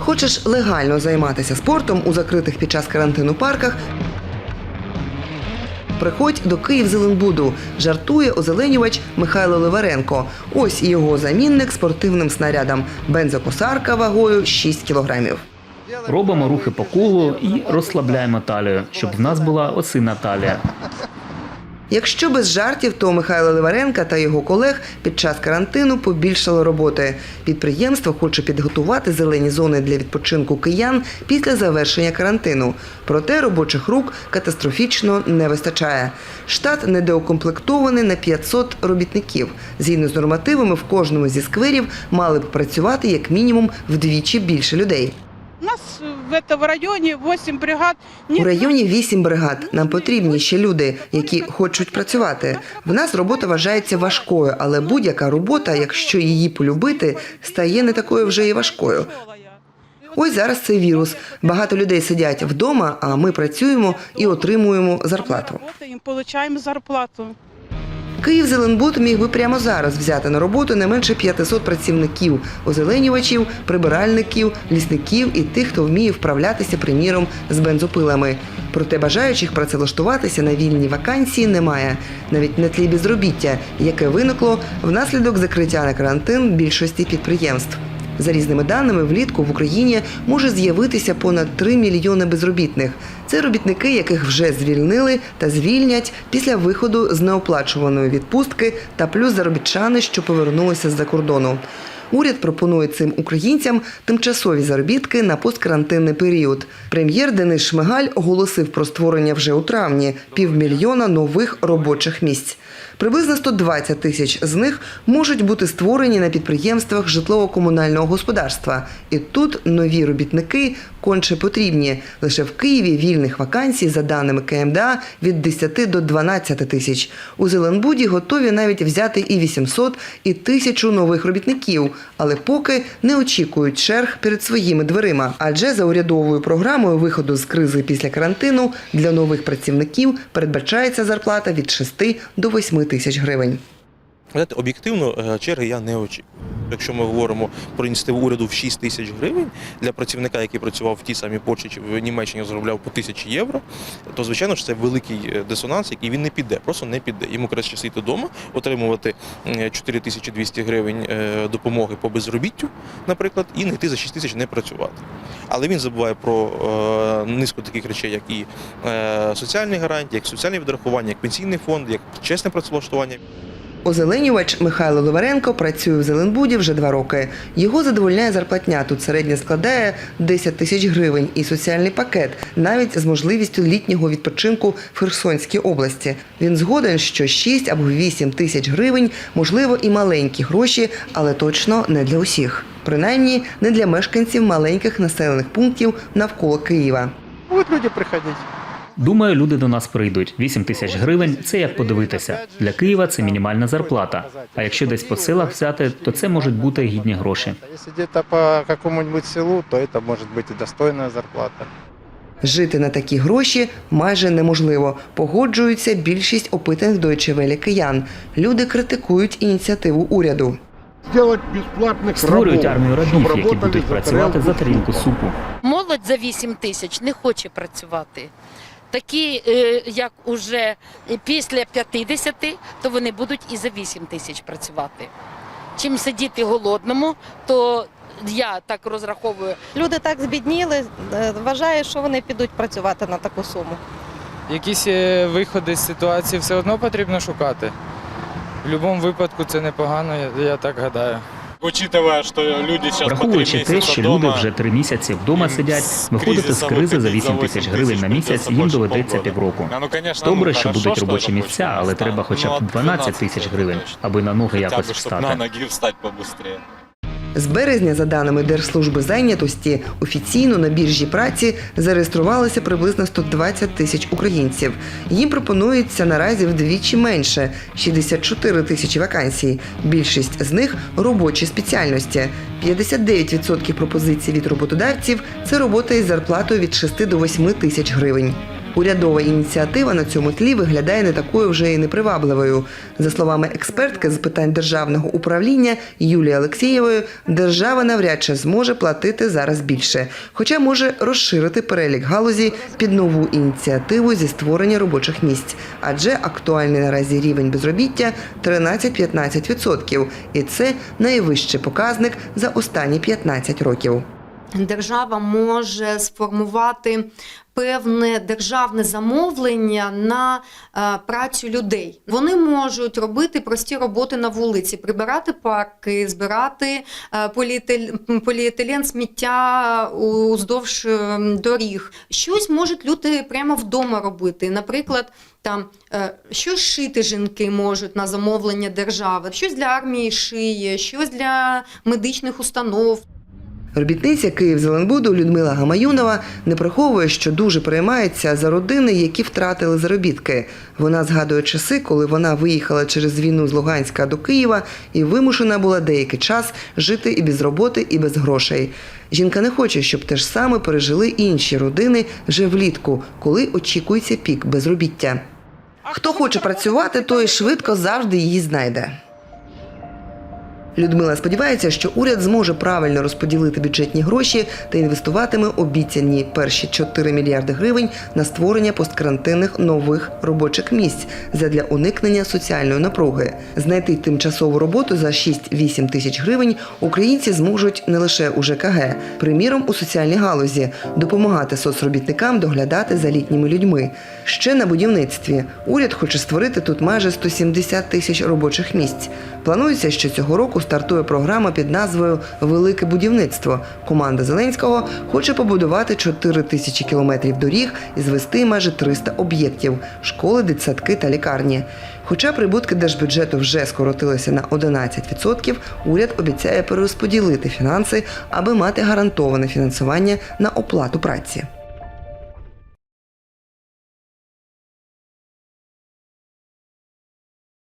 Хочеш легально займатися спортом у закритих під час карантину парках? Приходь до Київзеленбуду, жартує озеленювач Михайло Ливаренко. Ось його замінник спортивним снарядам. Бензокосарка вагою 6 кілограмів. Робимо рухи по колу і розслабляємо талію, щоб в нас була осина талія. Якщо без жартів, то Михайло Ливаренка та його колег під час карантину побільшало роботи. Підприємство хоче підготувати зелені зони для відпочинку киян після завершення карантину. Проте робочих рук катастрофічно не вистачає. Штат недоукомплектований на 500 робітників. Згідно з нормативами, в кожному зі скверів мали б працювати як мінімум вдвічі більше людей. У нас в этом районе 8 бригад. У районі вісім бригад. Нам потрібні ще люди, які хочуть працювати. В нас робота вважається важкою, але будь-яка робота, якщо її полюбити, стає не такою вже і важкою. Ось зараз цей вірус. Багато людей сидять вдома, а ми працюємо і отримуємо зарплату. Получаем зарплату. Київ Зеленбуд міг би прямо зараз взяти на роботу не менше 500 працівників, озеленювачів, прибиральників, лісників і тих, хто вміє вправлятися, приміром, з бензопилами. Проте бажаючих працевлаштуватися на вільні вакансії немає, навіть на тлі безробіття, яке виникло внаслідок закриття на карантин більшості підприємств. За різними даними, влітку в Україні може з'явитися понад 3 мільйони безробітних. Це робітники, яких вже звільнили та звільнять після виходу з неоплачуваної відпустки та плюс заробітчани, що повернулися з-за кордону. Уряд пропонує цим українцям тимчасові заробітки на посткарантинний період. Прем'єр Денис Шмигаль оголосив про створення вже у травні півмільйона нових робочих місць. Приблизно 120 тисяч з них можуть бути створені на підприємствах житлово-комунального господарства. І тут нові робітники конче потрібні. Лише в Києві вільних вакансій, за даними КМДА, від 10 до 12 тисяч. У Зеленбуді готові навіть взяти і 800, і тисячу нових робітників, але поки не очікують черг перед своїми дверима. Адже за урядовою програмою виходу з кризи після карантину для нових працівників передбачається зарплата від 6 до 8 тисяч гривень. Знаєте, об'єктивно е, черги я не очікую. Якщо ми говоримо про ініціативу уряду в 6 тисяч гривень для працівника, який працював в тій самій Польщі чи в Німеччині заробляв по тисячі євро, то звичайно ж це великий е, дисонанс, який він не піде, просто не піде. Йому краще сидіти вдома, отримувати е, 4200 гривень е, допомоги по безробіттю, наприклад, і не йти за 6 тисяч не працювати. Але він забуває про низку таких речей, як і соціальні гарантії, як соціальні відрахування, як пенсійний фонд, як чесне працевлаштування. Озеленювач Михайло Ловаренко працює в Зеленбуді вже два роки. Його задовольняє зарплатня. Тут середня складає 10 тисяч гривень і соціальний пакет, навіть з можливістю літнього відпочинку в Херсонській області. Він згоден, що 6 або 8 тисяч гривень можливо і маленькі гроші, але точно не для усіх. Принаймні не для мешканців маленьких населених пунктів навколо Києва. Будуть люди приходити. Думаю, люди до нас прийдуть. 8 тисяч гривень це як подивитися. Для Києва це мінімальна зарплата. А якщо десь по селах взяти, то це можуть бути гідні гроші. Если где-то по какому-нибудь селу, то это может быть и достойная зарплата. Жити на такі гроші майже неможливо. Погоджуються більшість опитаних Deutsche Welle киян. Люди критикують ініціативу уряду. сделать бесплатных Створюють рабов, армію чтоб рабів, які работали будуть за працювати за тарелку тарілку супу. Молодь за 8 тисяч не хоче працювати. Такі, е, як уже після 50, то вони будуть і за 8 тисяч працювати. Чим сидіти голодному, то я так розраховую, Люди так збідніли, е, вважаю, що вони підуть працювати на таку суму. Якісь е, виходи з ситуації все одно потрібно шукати. В будь-якому випадку це непогано, я, я так гадаю. Учитывая, что люди сейчас по три Враховуючи те, месяца що дома, люди вже три місяці вдома їм сидять, з виходити з кризисом кризи за виходить 8 тисяч гривень на місяць придется їм больше доведеться полгода. півроку. А, ну, конечно, Добре, ну, що хорошо, будуть что робочі это місця, больше але не треба станет. хоча Ну, б от 12 тисяч 12 гривень, точно. аби на ноги Хотя якось бы, чтобы на встати. З березня, за даними Держслужби зайнятості, офіційно на біржі праці зареєструвалося приблизно 120 тисяч українців. Їм пропонується наразі вдвічі менше 64 тисячі вакансій. Більшість з них робочі спеціальності. 59% пропозицій від роботодавців це робота із зарплатою від 6 до 8 тисяч гривень. Урядова ініціатива на цьому тлі виглядає не такою вже і непривабливою. За словами експертки з питань державного управління Юлії Олексієвої, держава навряд чи зможе платити зараз більше, хоча може розширити перелік галузі під нову ініціативу зі створення робочих місць, адже актуальний наразі рівень безробіття 13-15%, і це найвищий показник за останні 15 років. держава може сформувати певне державне замовлення на е, працю людей. Вони можуть робити прості роботи на вулиці, прибирати парки, збирати е, поліетил- поліетилен сміття уздовж е, доріг. Щось можуть люди прямо вдома робити. Наприклад, там щось шити жінки можуть на замовлення держави, щось для армії шиє, щось для медичних установ. Робітниця Київзеленбуду Людмила Гамаюнова не приховує, що дуже переймається за родини, які втратили заробітки. Вона згадує часи, коли вона виїхала через війну з Луганська до Києва і вимушена була деякий час жити і без роботи, і без грошей. Жінка не хоче, щоб те ж саме пережили інші родини вже влітку, коли очікується пік безробіття. Хто хоче працювати, той швидко завжди її знайде. Людмила сподівається, що уряд зможе правильно розподілити бюджетні гроші та інвестуватиме обіцяні перші 4 мільярди гривень на створення посткарантинних нових робочих місць задля уникнення соціальної напруги. Знайти тимчасову роботу за 6-8 тисяч гривень українці зможуть не лише у ЖКГ, приміром у соціальній галузі, допомагати соцробітникам доглядати за літніми людьми. Ще на будівництві уряд хоче створити тут майже 170 тисяч робочих місць. Планується, що цього стартує програма під назвою Велике будівництво. Команда Зеленського хоче побудувати 4 тисячі кілометрів доріг і звести майже 300 об'єктів школи, дитсадки та лікарні. Хоча прибутки держбюджету вже скоротилися на 11%, уряд обіцяє перерозподілити фінанси, аби мати гарантоване фінансування на оплату праці.